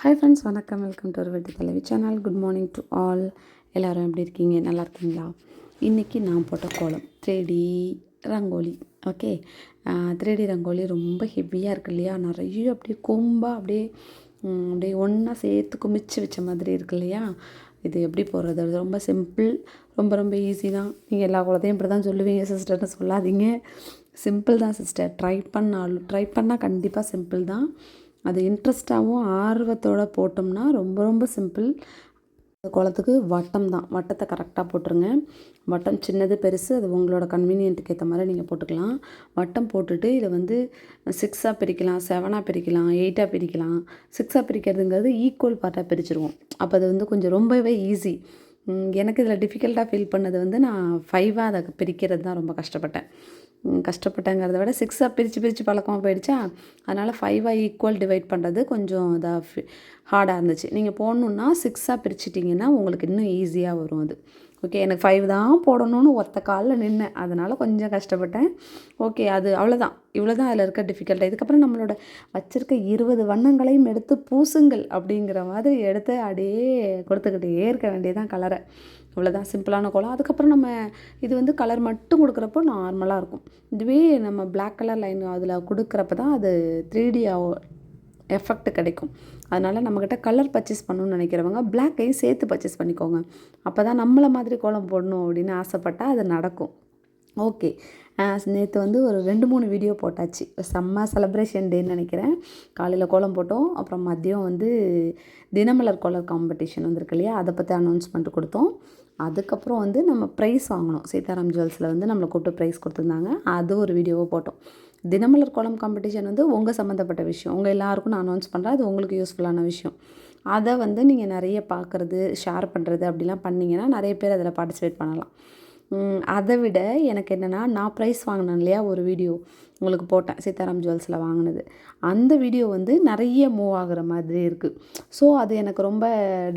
Hi friends வணக்கம். Welcome to ஒரு வெட்டி தலைவி channel good morning to all எல்லோரும் எப்படி இருக்கீங்க? நல்லா இருக்கீங்களா? இன்றைக்கி நான் போட்ட கோலம் three rangoli. Okay three rangoli ரொம்ப ஹெவியாக இருக்கு இல்லையா? நிறைய அப்படியே கொம்பாக அப்படியே அப்படியே ஒன்றா சேர்த்து குமிச்சு வச்ச மாதிரி இருக்கு இல்லையா? இது எப்படி போடுறது? அது ரொம்ப சிம்பிள் ரொம்ப ரொம்ப ஈஸி தான். நீங்கள் எல்லா குலத்தையும் இப்படி தான் சொல்லுவீங்க சிஸ்டர்னு சொல்லாதீங்க. சிம்பிள் தான் சிஸ்டர் ட்ரை பண்ணாலும் ட்ரை பண்ணால் கண்டிப்பாக சிம்பிள் தான். அது இன்ட்ரெஸ்ட்டாகவும் ஆர்வத்தோட போட்டோம்னா ரொம்ப ரொம்ப சிம்பிள். இந்த குளத்துக்கு வட்டம் தான். வட்டத்தை கரெக்டாக போட்டுருங்க. வட்டம் சின்னது பெருசு அது உங்களோட கன்வீனியன்ட்டுக்கு ஏற்ற மாதிரி நீங்கள் போட்டுக்கலாம். வட்டம் போட்டுட்டு இதை வந்து சிக்ஸாக பிரிக்கலாம் செவனாக பிரிக்கலாம் எயிட்டாக பிரிக்கலாம். சிக்ஸாக பிரிக்கிறதுங்கிறது ஈக்குவல் பார்ட்டாக பிரிச்சிருவோம். அப்போ அது வந்து கொஞ்சம் ரொம்பவே ஈஸி எனக்கு இதில் டிஃபிகல்ட்டாக ஃபீல் பண்ணது வந்து நான் ஃபைவாக அதை பிரிக்கிறது தான் ரொம்ப கஷ்டப்பட்டேன். கஷ்டப்பட்டேங்கிறத விட சிக்ஸாக பிரித்து பிரித்து பழக்கமாக போயிடுச்சா? அதனால் ஃபைவாக ஈக்குவல் டிவைட் பண்ணுறது கொஞ்சம் இதாக ஹார்டாக இருந்துச்சு. நீங்கள் போடணுன்னா சிக்ஸாக பிரிச்சிட்டிங்கன்னா உங்களுக்கு இன்னும் ஈஸியாக வரும் அது. ஓகே எனக்கு ஃபைவ் தான் போடணும்னு ஒத்த காலில் நின்று அதனால் கொஞ்சம் கஷ்டப்பட்டேன். ஓகே அது அவ்வளோதான் இவ்வளோ தான் அதில் இருக்க டிஃபிகல்ட்டாக இதுக்கப்புறம் நம்மளோட வச்சுருக்க இருபது வண்ணங்களையும் எடுத்து பூசுங்கள் அப்படிங்கிற மாதிரி எடுத்து அப்படியே கொடுத்துக்கிட்டே இருக்க வேண்டியதான் கலரை இவ்வளோதான் சிம்பிளான கோலம். அதுக்கப்புறம் நம்ம இது வந்து கலர் மட்டும் கொடுக்குறப்போ நார்மலாக இருக்கும். இதுவே நம்ம பிளாக் கலர் லைன் அதில் கொடுக்குறப்ப தான் அது த்ரீ டி எஃபெக்ட் கிடைக்கும். அதனால் நம்மக்கிட்ட கலர் பர்ச்சேஸ் பண்ணணும்னு நினைக்கிறவங்க பிளாக்கையும் சேர்த்து பர்ச்சேஸ் பண்ணிக்கோங்க. அப்போ தான் நம்மளை மாதிரி கோலம் போடணும் அப்படின்னு ஆசைப்பட்டால் அது நடக்கும். ஓகே நேற்று வந்து ஒரு ரெண்டு மூணு வீடியோ போட்டாச்சு. செம்ம செலப்ரேஷன் டேன்னு நினைக்கிறேன். காலையில் கோலம் போட்டோம். அப்புறம் மதியம் வந்து தினமலர் கோலம் காம்படிஷன் வந்திருக்கு இல்லையா? அதை பற்றி அனௌன்ஸ்மெண்ட் கொடுத்தோம். அதுக்கப்புறம் வந்து நம்ம ப்ரைஸ் வாங்கினோம் சீதாராம் ஜுவல்ஸில் வந்து நம்மளை கூப்பிட்டு ப்ரைஸ் கொடுத்துருந்தாங்க. அது ஒரு வீடியோவை போட்டோம். தினமலர் கோலம் காம்படிஷன் வந்து உங்கள் சம்மந்தப்பட்ட விஷயம். உங்கள் எல்லாருக்கும் நான் அனௌன்ஸ் பண்ணுறேன் அது உங்களுக்கு யூஸ்ஃபுல்லான விஷயம். அதை வந்து நீங்கள் நிறைய பார்க்குறது ஷேர் பண்ணுறது அப்படிலாம் பண்ணிங்கன்னா நிறைய பேர் அதில் பார்ட்டிசிபேட் பண்ணலாம். அதை விட எனக்கு என்னென்னா நான் ப்ரைஸ் வாங்கினேன் இல்லையா ஒரு வீடியோ உங்களுக்கு போட்டேன். சீதாராம் ஜுவல்ஸில் வாங்கினது. அந்த வீடியோ வந்து நிறைய மூவ் ஆகுற மாதிரி இருக்குது ஸோ அது எனக்கு ரொம்ப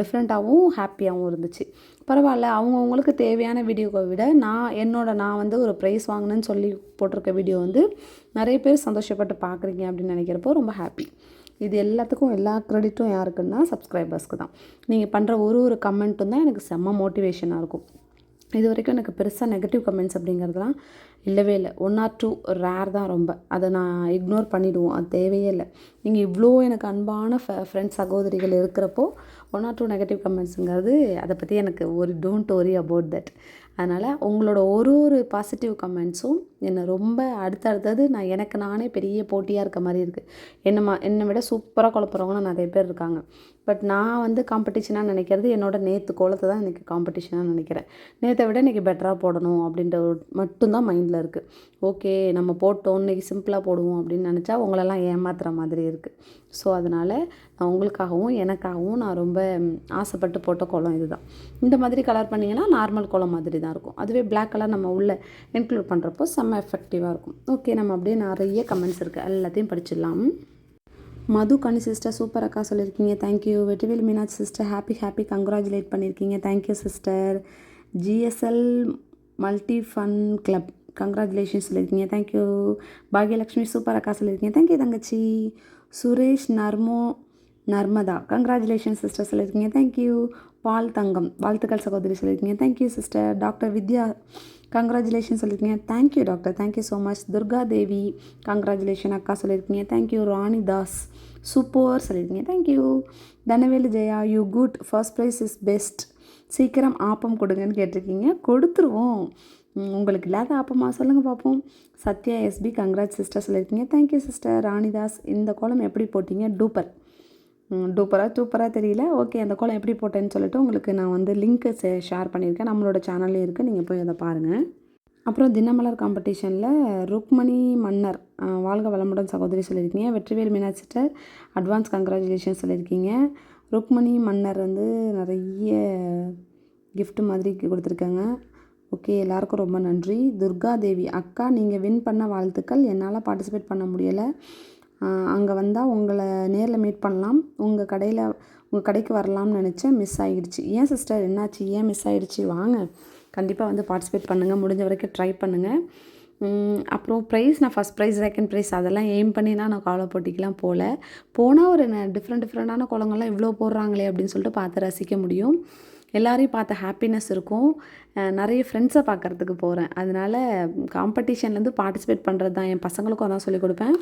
டிஃப்ரெண்ட்டாகவும் ஹாப்பியாகவும் இருந்துச்சு. பரவாயில்ல அவங்கவுங்களுக்கு தேவையான வீடியோவை விட நான் என்னோட நான் வந்து ஒரு ப்ரைஸ் வாங்கினேன்னு சொல்லி போட்டிருக்க வீடியோ வந்து நிறைய பேர் சந்தோஷப்பட்டு பார்க்குறீங்க அப்படின்னு நினைக்கிறப்போ ரொம்ப ஹாப்பி இது எல்லாத்துக்கும் எல்லா க்ரெடிட்டும் யாருக்குன்னா சப்ஸ்கிரைபர்ஸ்க்கு தான். நீங்கள் பண்ணுற ஒரு ஒரு கமெண்ட்டும் தான் எனக்கு செம்ம மோட்டிவேஷனாக இருக்கும். இது வரைக்கும் எனக்கு பெருசாக நெகட்டிவ் கமெண்ட்ஸ் அப்படிங்கிறதுலாம் இல்லவே இல்லை. ஒன் ஆர் டூ ரேர் தான் ரொம்ப. அதை நான் இக்னோர் பண்ணிவிடுவோம் அது தேவையே இல்லை. நீங்கள் இவ்வளோ எனக்கு அன்பான ஃப்ரெண்ட்ஸ் சகோதரிகள் இருக்கிறப்போ ஒன் ஆர் டூ நெகட்டிவ் கமெண்ட்ஸுங்கிறது அதை பற்றி எனக்கு ஒரு டோன்ட் ஒரி அபவுட் தட் அதனால் உங்களோட ஒரு ஒரு பாசிட்டிவ் கமெண்ட்ஸும் என்னை ரொம்ப அடுத்தடுத்தது நான் எனக்கு நானே பெரிய போட்டியாக இருக்க மாதிரி இருக்குது என்னை மா என்னை விட சூப்பராக குழப்புறவங்களும் நிறைய பேர் இருக்காங்க. பட் நான் வந்து காம்படிஷனாக நினைக்கிறது என்னோட நேற்று கோலத்தை தான் இன்றைக்கி காம்படிஷனாக நினைக்கிறேன். நேற்றை விட இன்றைக்கி பெட்டராக போடணும் அப்படின்ற ஒரு மட்டும்தான் மைண்டில் இருக்குது ஓகே நம்ம போட்டோம் இன்றைக்கி சிம்பிளாக போடுவோம் அப்படின்னு நினச்சா உங்களெல்லாம் ஏமாத்துகிற மாதிரி இருக்குது ஸோ அதனால் நான் உங்களுக்காகவும் எனக்காகவும் நான் ரொம்ப ஆசைப்பட்டு போட்ட கோலம் இதுதான். இந்த மாதிரி கலர் பண்ணிங்கன்னா நார்மல் கோலம் மாதிரி தான் இருக்கும். அதுவே பிளாக் கலர் நம்ம உள்ளே இன்க்ளூட் பண்ணுறப்போ செம்ம எஃபெக்டிவாக இருக்கும். ஓகே நம்ம அப்படியே நிறைய கமெண்ட்ஸ் இருக்குது எல்லாத்தையும் படிச்சிடலாம். மது கனி சிஸ்டர் சூப்பர் அக்கா சொல்லியிருக்கீங்க. Thank you Vetrivel Meenakshi sister happy happy congratulate பண்ணியிருக்கீங்க. Thank you sister GSL multi fun club congratulation சொல்லியிருக்கீங்க. தேங்க்யூ பாக்யலக்ஷ்மி சூப்பர் அக்கா சொல்லியிருக்கீங்க. தேங்க்யூ தங்கச்சி. சுரேஷ் நர்மோ நர்மதா. கங்க்ராச்சுலேஷன் சிஸ்டர் சொல்லியிருக்கீங்க. Thank you Paul Thangam. வாழ்த்துக்கள் சகோதரி சொல்லியிருக்கீங்க. Thank you sister doctor Vidya congratulation சொல்லியிருக்கீங்க thank you doctor thank you so much Durga Devi congratulation அக்கா சொல்லியிருக்கீங்க thank you Rani Das. Super சொல்லியிருக்கீங்க thank you Dhanavelu Jaya you good first prize is best சீக்கிரம் ஆப்பம் கொடுங்கன்னு கேட்டிருக்கீங்க. கொடுத்துருவோம். உங்களுக்கு இல்லாத ஆப்பமா? சொல்லுங்கள் பார்ப்போம் சத்யா எஸ்பி கங்க்ராட் சிஸ்டர் சொல்லியிருக்கீங்க தேங்க்யூ சிஸ்டர் ராணிதாஸ் இந்த கோலம் எப்படி போட்டீங்க? டூப்பர் டூப்பராக சூப்பராக தெரியல. ஓகே அந்த கோலம் எப்படி போட்டேன்னு சொல்லிட்டு உங்களுக்கு நான் வந்து லிங்க்கு ஷேர் பண்ணியிருக்கேன். நம்மளோட சேனல்லே இருக்குது நீங்கள் போய் அதை பாருங்கள் அப்புறம் தினமலர் காம்படிஷனில் ருக்மணி மன்னர் வாழ்க வளமுடன் சகோதரி சொல்லியிருக்கீங்க. வெற்றிவேல் மீனாட்சிட்ட அட்வான்ஸ் கங்க்ராச்சுலேஷன் சொல்லியிருக்கீங்க. ருக்மணி மன்னர் வந்து நிறைய கிஃப்ட் மாதிரி கொடுத்துருக்காங்க. ஓகே எல்லாருக்கும் ரொம்ப நன்றி. துர்கா தேவி அக்கா நீங்கள் வின் பண்ண வாழ்த்துக்கள். என்னால் பார்ட்டிசிபேட் பண்ண முடியலை. அங்கே வந்தால் உங்களை நேரில் மீட் பண்ணலாம். உங்கள் கடையில் உங்கள் கடைக்கு வரலாம்னு நினச்சேன் மிஸ் ஆகிடுச்சு ஏன் சிஸ்டர் என்னாச்சு? ஏன் மிஸ் ஆகிடுச்சு வாங்க. கண்டிப்பாக வந்து பார்ட்டிசிபேட் பண்ணுங்கள் முடிஞ்ச வரைக்கும் ட்ரை பண்ணுங்கள் அப்புறம் ப்ரைஸ் நான் ஃபஸ்ட் ப்ரைஸ் செகண்ட் ப்ரைஸ் அதெல்லாம் எய்ம் பண்ணிலாம் நான் காலை போட்டிக்கெலாம் போகல போனால் ஒரு டிஃப்ரெண்ட் டிஃப்ரெண்ட்டான குளங்கள்லாம் இவ்வளோ போடுறாங்களே அப்படின்னு சொல்லிட்டு பார்த்து ரசிக்க முடியும். எல்லாரையும் பார்த்த ஹாப்பினஸ் இருக்கும். நிறைய ஃப்ரெண்ட்ஸை பார்க்கறதுக்கு போகிறேன் அதனால காம்படிஷன்லேருந்து பார்ட்டிசிபேட் பண்ணுறது தான் என் பசங்களுக்கும் அதான் சொல்லிக் கொடுப்பேன்.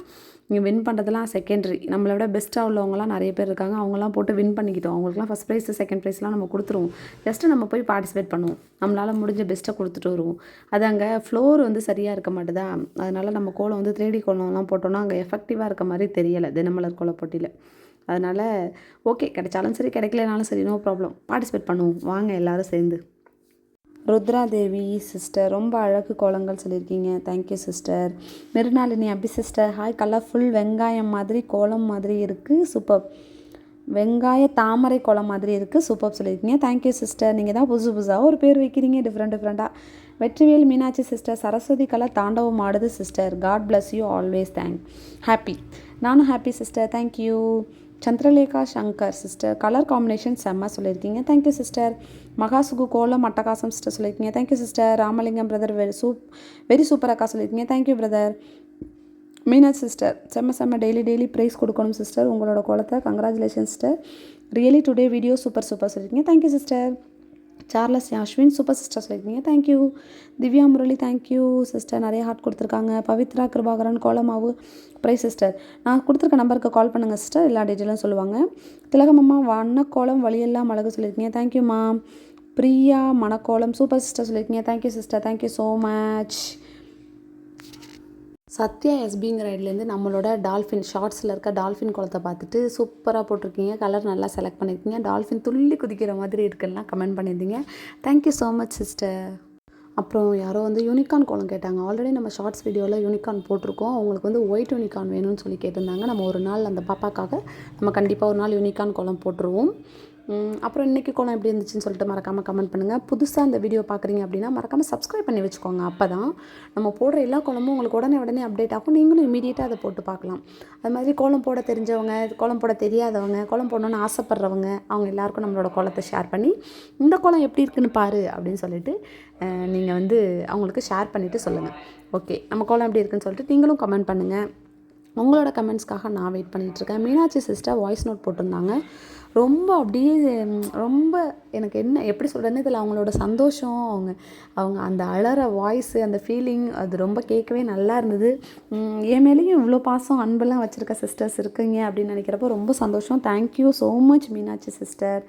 நீங்கள் வின் பண்ணுறதுலாம் செகண்டரி நம்மளை விட பெஸ்ட்டாக உள்ளவங்களாம் நிறைய பேர் இருக்காங்க. அவங்களாம் போட்டு வின் பண்ணிக்கிட்டோம். அவங்களுக்குலாம் ஃபஸ்ட் ப்ரைஸ் செகண்ட் ப்ரைஸ்லாம் நம்ம கொடுத்துருவோம். ஜஸ்ட்டு நம்ம போய் பார்ட்டிசிபேட் பண்ணுவோம். நம்மளால் முடிஞ்ச பெஸ்ட்டை கொடுத்துட்டு வருவோம். அது அங்கே ஃப்ளோர் வந்து சரியாக இருக்க மாட்டுதா? அதனால நம்ம கோலம் வந்து த்ரீ டி கோலம்லாம் போட்டோம்னா அங்கே எஃபெக்டிவாக இருக்க மாதிரி தெரியலை தினமலர் கோல போட்டியில். அதனால் ஓகே கிடைச்சாலும் சரி கிடைக்கலனாலும் சரி நோ ப்ராப்ளம் பார்ட்டிசிபேட் பண்ணுவோம். வாங்க எல்லாரும் சேர்ந்து. ருத்ராதேவி சிஸ்டர் ரொம்ப அழகு கோலங்கள் சொல்லியிருக்கீங்க. Thank you sister Mrunalini Abhi sister hi colourful வெங்காயம் மாதிரி கோலம் மாதிரி இருக்குது சூப்பர் வெங்காய தாமரை கோலம் மாதிரி இருக்குது சூப்பர் சொல்லியிருக்கீங்க. தேங்க்யூ சிஸ்டர் நீங்கள் தான் புதுசு புதுசாக ஒரு பேர் வைக்கிறீங்க. டிஃப்ரெண்ட் டிஃப்ரெண்ட்டாக வெற்றிவேல் மீனாட்சி சிஸ்டர் சரஸ்வதி கலா தாண்டவம் ஆடுது sister god bless you always thank happy நானும் happy sister thank you Chandralekha Shankar sister colour combination செம்ம சொல்லியிருக்கீங்க. தேங்க்யூ சிஸ்டர் மகாசுகு கோலம் அட்டகாசம் சிஸ்டர் சொல்லியிருக்கீங்க. Thank you sister Ramalingam brother very super very super அக்கா சொல்லியிருக்கீங்க. Thank you brother Meena sister செம்ம செம்ம டெய்லி டெய்லி ப்ரைஸ் கொடுக்கணும் சிஸ்டர் உங்களோட கோலத்தை. Congratulation sister really today video super super சொல்லியிருக்கீங்க. Thank you sister Charles Ashwin super sister சொல்லியிருக்கீங்க. Thank you Divya Murali thank you sister நிறைய ஹார்ட் கொடுத்துருக்காங்க. பவித்ரா கிருபாகரன் கோலமாவு ப்ரை சிஸ்டர் நான் கொடுத்துருக்க நம்பருக்கு கால் பண்ணுங்கள் சிஸ்டர் எல்லா டீட்டெயிலும் சொல்லுவாங்க. திலகமம்மா வண்ணக்கோலம் வழியெல்லாம் அழகு சொல்லியிருக்கீங்க. தேங்க்யூம்மா பிரியா மணக்கோலம் சூப்பர் சிஸ்டர் சொல்லியிருக்கீங்க. Thank you sister thank you so much Sathya எஸ்பிங்கிற ஐட்லேருந்து நம்மளோட டால்ஃபின் ஷார்ட்ஸில் இருக்க டால்ஃபின் குளத்தை பார்த்துட்டு சூப்பராக போட்டிருக்கீங்க. கலர் நல்லா செலக்ட் பண்ணியிருக்கீங்க. டால்ஃபின் துள்ளி குதிக்கிற மாதிரி இருக்குன்னா கமெண்ட் பண்ணியிருந்தீங்க. தேங்க்யூ ஸோ மச் சிஸ்டர் அப்புறம் யாரோ வந்து யூனிகார்ன் கோலம் கேட்டாங்க. ஆல்ரெடி நம்ம ஷார்ட்ஸ் வீடியோவில் யூனிகார்ன் போட்டிருக்கோம். அவங்களுக்கு வந்து ஒயிட் யூனிகார்ன் வேணும்னு சொல்லி கேட்டிருந்தாங்க. நம்ம ஒரு நாள் அந்த பாப்பாக்காக நம்ம கண்டிப்பாக ஒரு நாள் யூனிகான் கோலம் போட்டுருவோம். அப்புறம் இன்றைக்கி கோலம் எப்படி இருந்துச்சுன்னு சொல்லிட்டு மறக்காமல் கமெண்ட் பண்ணுங்கள் புதுசாக இந்த வீடியோ பார்க்குறீங்க அப்படின்னா மறக்காமல் சப்ஸ்கிரைப் பண்ணி வச்சுக்கோங்க. அப்போ தான் நம்ம போடுற எல்லா கோலமும் உங்களுக்கு உடனே உடனே அப்டேட் ஆகும். நீங்களும் இமீடியட்டாக அதை போட்டு பார்க்கலாம். அது மாதிரி கோலம் போட தெரிஞ்சவங்க கோலம் போட தெரியாதவங்க கோலம் போடணும்னு ஆசைப்பட்றவங்க அவங்க எல்லாருக்கும் நம்மளோட கோலத்தை ஷேர் பண்ணி இந்த கோலம் எப்படி இருக்குன்னு பாரு அப்படின்னு சொல்லிட்டு நீங்கள் வந்து அவங்களுக்கு ஷேர் பண்ணிவிட்டு சொல்லுங்கள் ஓகே நம்ம கோலம் எப்படி இருக்குன்னு சொல்லிட்டு நீங்களும் கமெண்ட் பண்ணுங்கள் உங்களோட கமெண்ட்ஸ்க்காக நான் வெயிட் பண்ணிட்டு இருக்கேன் மீனாட்சி சிஸ்டர் வாய்ஸ் நோட் போட்டிருந்தாங்க. ரொம்ப அப்படியே ரொம்ப எனக்கு என்ன எப்படி சொல்கிறேன்னு இதில் அவங்களோட சந்தோஷம் அவங்க அவங்க அந்த அழற வாய்ஸு அந்த ஃபீலிங் அது ரொம்ப கேட்கவே நல்லா இருந்தது. என் மேலேயும் இவ்வளோ பாசம் அன்பெல்லாம் வச்சுருக்க சிஸ்டர்ஸ் இருக்குங்க அப்படின்னு நினைக்கிறப்போ ரொம்ப சந்தோஷம். Thank you so much Meenakshi sister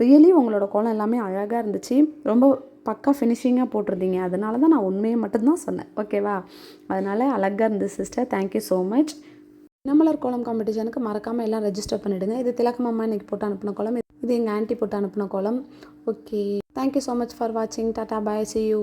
really உங்களோட கோலம் எல்லாமே அழகாக இருந்துச்சு. ரொம்ப பக்கா ஃபினிஷிங்காக போட்டிருந்தீங்க. அதனால தான் நான் உண்மையை மட்டும்தான் சொன்னேன். ஓகேவா அதனால் அழகாக இருந்தது sister thank you so much நம்மளர் கோலம் காம்படிஷனுக்கு மறக்காமல் எல்லாம் ரெஜிஸ்டர் பண்ணிவிடுங்க இது திலக்கமம்மா இன்றைக்கி போட்டு அனுப்பின கோலம். இது எங்கள் ஆன்ட்டி போட்டு அனுப்பின கோலம். Okay thank you so much for வாட்சிங் டாட்டா பாய் சி யூ